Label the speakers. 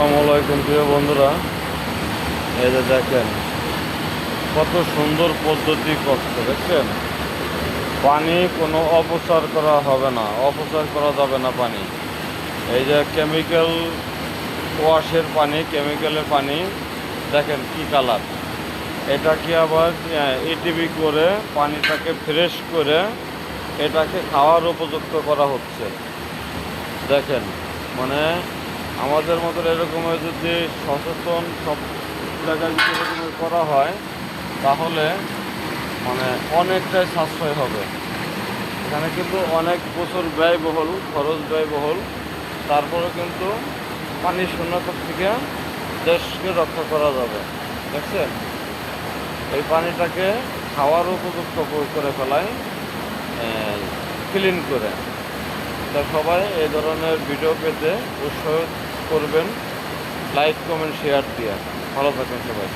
Speaker 1: আসসালামাইকুম প্রিয় বন্ধুরা। এই যে দেখেন, কত সুন্দর পদ্ধতি করছে, দেখছেন? পানি কোনো অপচার করা হবে না, অপচার করা যাবে না পানি। এই যে কেমিক্যাল ওয়াশের পানি কেমিক্যালের পানি, দেখেন কি কালার এটাকে আবার এটিভি করে পানিটাকে ফ্রেশ করে এটাকে খাওয়ার উপযুক্ত করা হচ্ছে। দেখেন মানে আমাদের মতো এরকমের যদি সচেতন সব জায়গায় করা হয়, তাহলে মানে অনেকটাই সাশ্রয় হবে। এখানে কিন্তু অনেক বছর ব্যয়বহুল, খরচ ব্যয়বহুল। তারপরে কিন্তু পানির শূন্যতা থেকে দেশকে রক্ষা করা যাবে। দেখছেন? এই পানিটাকে খাওয়ার উপযুক্ত করে ফেলায় ক্লিন করে। তা সবাই এই ধরনের ভিডিও পেতে উৎসাহ করবেন। লাইক কমেন্ট শেয়ার দিয়ে। ভালো থাকবেন সবাই।